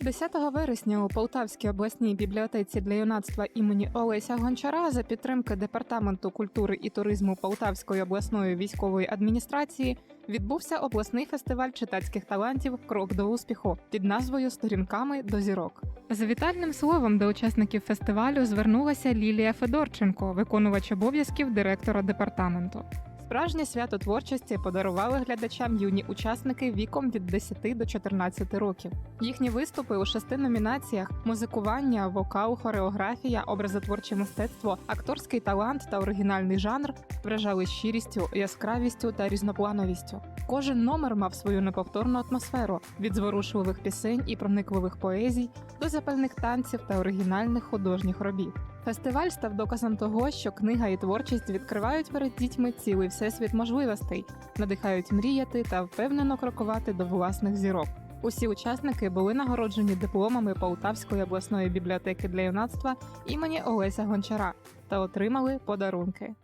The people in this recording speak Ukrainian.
10 вересня у Полтавській обласній бібліотеці для юнацтва імені Олеся Гончара за підтримки департаменту культури і туризму Полтавської обласної військової адміністрації відбувся обласний фестиваль читацьких талантів Крок до успіху під назвою Сторінками до зірок. За вітальним словом до учасників фестивалю звернулася Лілія Федорченко, виконувач обов'язків директора департаменту. Справжнє свято творчості подарували глядачам юні учасники віком від 10 до 14 років. Їхні виступи у шести номінаціях: музикування, вокал, хореографія, образотворче мистецтво, акторський талант та оригінальний жанр вражали щирістю, яскравістю та різноплановістю. Кожен номер мав свою неповторну атмосферу від зворушливих пісень і проникливих поезій до запальних танців та оригінальних художніх робіт. Фестиваль став доказом того, що книга і творчість відкривають перед дітьми цілий всесвіт можливостей, надихають мріяти та впевнено крокувати до власних зірок. Усі учасники були нагороджені дипломами Полтавської обласної бібліотеки для юнацтва імені Олеся Гончара та отримали подарунки.